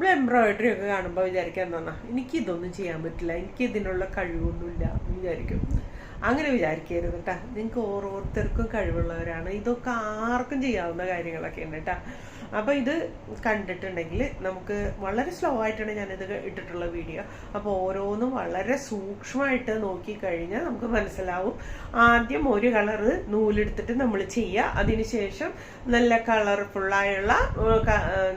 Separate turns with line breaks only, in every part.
നമ്മൾ എംബ്രോയിഡറി ഒക്കെ കാണുമ്പോൾ വിചാരിക്കാൻ തോന്നാം എനിക്ക് ഇതൊന്നും ചെയ്യാൻ പറ്റില്ല. എനിക്ക് ഇതിനുള്ള കഴിവൊന്നുമില്ല. എന്ന് വിചാരിക്കും. അങ്ങനെ വിചാരിക്കരുത് കേട്ടാ നിങ്ങൾക്ക് ഓരോരുത്തർക്കും കഴിവുള്ളവരാണ്. ഇതൊക്കെ ആർക്കും ചെയ്യാവുന്ന കാര്യങ്ങളൊക്കെ ഉണ്ട് കേട്ടാ അപ്പോൾ ഇത് കണ്ടിട്ടുണ്ടെങ്കിൽ നമുക്ക് വളരെ സ്ലോ ആയിട്ടാണ് ഞാനിത് ഇട്ടിട്ടുള്ള വീഡിയോ അപ്പോൾ ഓരോന്നും വളരെ സൂക്ഷ്മമായിട്ട് നോക്കി കഴിഞ്ഞാൽ നമുക്ക് മനസ്സിലാവും. ആദ്യം ഒരു കളറ് നൂലെടുത്തിട്ട് നമ്മൾ ചെയ്യുക അതിനുശേഷം നല്ല കളർഫുള്ളായുള്ള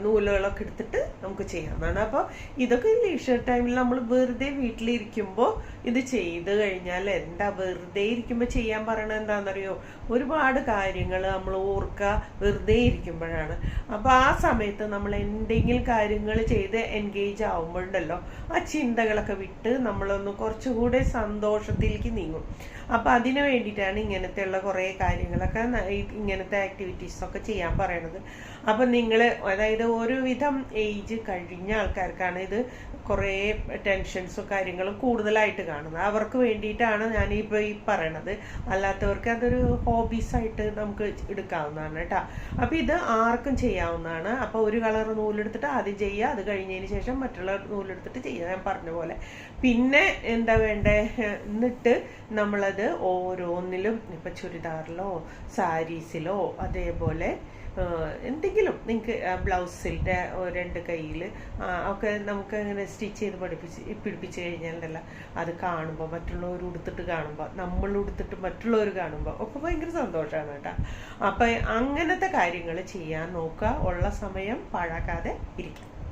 നൂലുകളൊക്കെ എടുത്തിട്ട് നമുക്ക് ചെയ്യാവുന്നതാണ് അപ്പോൾ ഇതൊക്കെ ലീഷർ ടൈമിൽ നമ്മൾ വെറുതെ വീട്ടിലിരിക്കുമ്പോൾ ഇത് ചെയ്ത് കഴിഞ്ഞാൽ എന്താ വെറുതെ ഇരിക്കുമ്പോൾ ചെയ്യാൻ പറയണത് എന്താണെന്നറിയോ? ഒരുപാട് കാര്യങ്ങൾ നമ്മൾ ഓർക്കുക വെറുതെ ഇരിക്കുമ്പോഴാണ്. അപ്പോൾ ആ സമയത്ത് നമ്മൾ എന്തെങ്കിലും കാര്യങ്ങൾ ചെയ്ത് എൻഗേജ് ആവുമ്പോഴുണ്ടല്ലോ ആ ചിന്തകളൊക്കെ വിട്ട് നമ്മളൊന്ന് കുറച്ചുകൂടെ സന്തോഷത്തിലേക്ക് നീങ്ങും. അപ്പോൾ അതിനു വേണ്ടിയിട്ടാണ് ഇങ്ങനത്തെയുള്ള കുറേ കാര്യങ്ങളൊക്കെ ഇങ്ങനത്തെ ആക്ടിവിറ്റീസ് ഒക്കെ ചെയ്യാൻ പറയണത്. അപ്പം നിങ്ങൾ അതായത് ഒരുവിധം ഏജ് കഴിഞ്ഞ ആൾക്കാർക്കാണ് ഇത് കുറേ ടെൻഷൻസും കാര്യങ്ങളും കൂടുതലായിട്ട് കാണുന്നത്. അവർക്ക് വേണ്ടിയിട്ടാണ് ഞാൻ ഇപ്പോൾ ഈ പറയണത്. അല്ലാത്തവർക്ക് അതൊരു ഹോബീസായിട്ട് നമുക്ക് എടുക്കാവുന്നതാണ് കേട്ടോ. അപ്പോൾ ഇത് ആർക്കും ചെയ്യാവുന്നതാണ്. അപ്പോൾ ഒരു കളർ നൂലെടുത്തിട്ട് ആദ്യം ചെയ്യുക അത് കഴിഞ്ഞതിന് ശേഷം മറ്റുള്ള നൂലെടുത്തിട്ട് ചെയ്യുക. ഞാൻ പറഞ്ഞ പോലെ. പിന്നെ എന്താ വേണ്ടേ? എന്നിട്ട് നമ്മളത് ഓരോന്നിലും ഇപ്പം ചുരിദാറിലോ സാരീസിലോ അതേപോലെ എന്തെങ്കിലും നിങ്ങൾക്ക് ബ്ലൗസിന്റെ രണ്ട് കയ്യിൽ ഒക്കെ നമുക്ക് അങ്ങനെ സ്റ്റിച്ച് ചെയ്ത് പഠിപ്പിച്ച് പിടിപ്പിച്ച് കഴിഞ്ഞാലല്ല അത് കാണുമ്പോൾ മറ്റുള്ളവർ ഉടുത്തിട്ട് കാണുമ്പോൾ നമ്മൾ ഉടുത്തിട്ട് മറ്റുള്ളവർ കാണുമ്പോൾ ഒക്കെ ഭയങ്കര സന്തോഷമാണ് കേട്ടോ. അപ്പം അങ്ങനത്തെ കാര്യങ്ങൾ ചെയ്യാൻ നോക്കുക. ഉള്ള സമയം പാഴാക്കാതെ ഇരിക്കും